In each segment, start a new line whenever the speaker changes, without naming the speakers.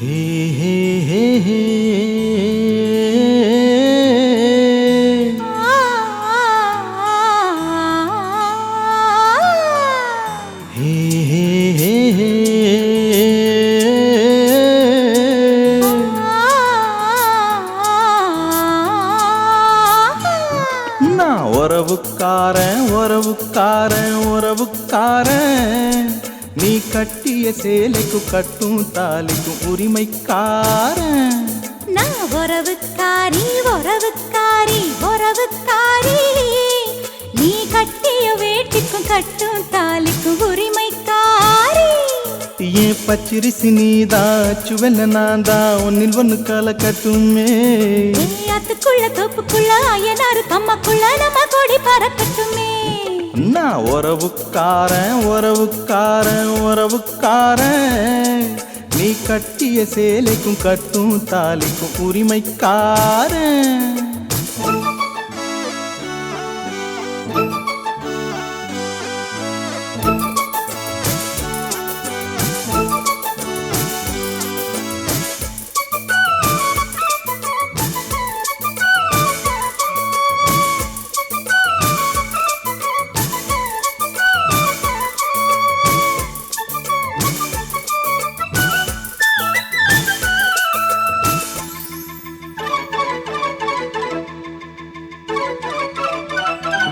हे हे हे हे உறவுக்காரன் உறவுக்காரன் உறவுக்காரன் நீ கட்டிய சேலைக்கு கட்டும் தாலிக்கும் உரிமைக்காரன்.
நான் உறவுக்காரி உறவுக்காரி உறவுக்காரி. நீ கட்டிய வேட்டிக்கும் கட்டும் தாலிக்கும் உரிமைக்காரி.
ஏன் பச்சிரிசி நீதான் சுவெல்ல நான் தான் ஒன்னில் ஒன்று கல கட்டுமே.
அதுக்குள்ள தோப்புக்குள்ள அயனாரு கம்மக்குள்ள நம்ம கொடி பறக்கட்டுமே.
நான் உறவுக்காரன் உறவுக்காரன் உறவுக்காரன்? நீ கட்டிய சேலைக்கும் கட்டும் தாலிக்கும் உரிமைக்காரன்.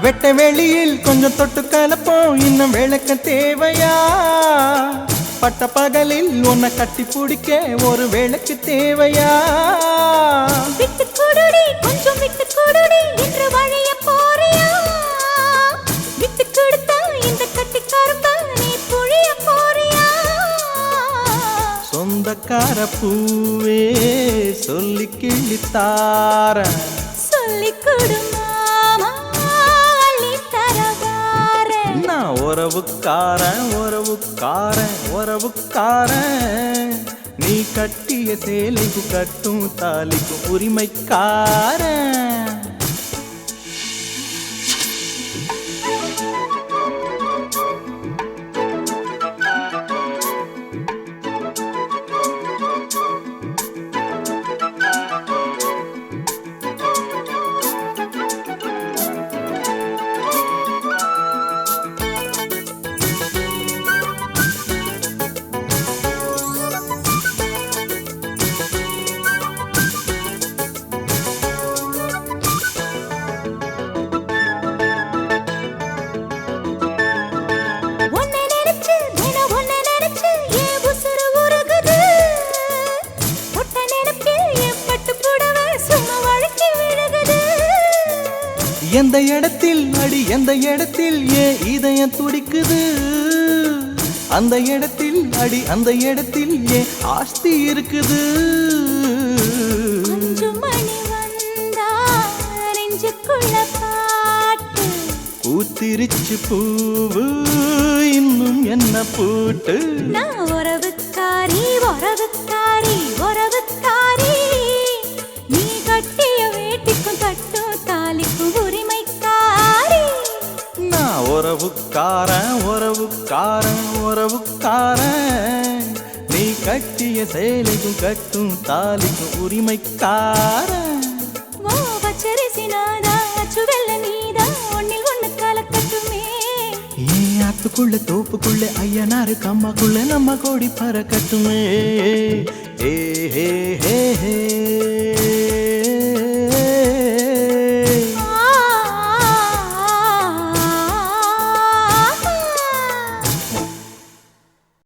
வெட்ட வெளியில் கொஞ்சம் தொட்டு கலப்போம். இன்னும் விளக்க தேவையா? பட்ட பகலில் உன்னை கட்டி பிடிக்க ஒரு விளக்கு தேவையா?
விட்டு கொடுடி கொஞ்சம் விட்டு கொடுடி என்று வழிய போறியா? விட்டு கொடுத்தா இந்த கட்டி கரும்பா நீ புழிய போறியா?
சொந்தக்கார பூவே சொல்லி கிள்ளித்தாரன்
சொல்லி கொடு
உறவுக்காரன் உறவுக்காரன் உறவுக்காரன். நீ கட்டிய சேலைக்கு கட்டும் தாலிக்கும் உரிமைக்காரன். எந்த இடத்தில் அடி எந்த இடத்தில் ஏன் இதயம் துடிக்குது? அந்த இடத்தில் அடி அந்த இடத்தில் ஏன் ஆஸ்தி இருக்குது? பூத்திருச்சு பூவு இன்னும் என்ன பூட்டு?
நான் உறவுக்காரி உறவுக்காரி.
உறவுக்காரன் உறவுக்காரன். நீ கட்டிய சேலைக்கும் கட்டும் தாலிக்கும் உரிமைக்காரன். ஆத்துக்குள்ள தோப்புக்குள்ள ஐயனாரு கம்மாக்குள்ள நம்ம கோடி பறக்கட்டுமே. ஏ ஹே ஹே ஹே.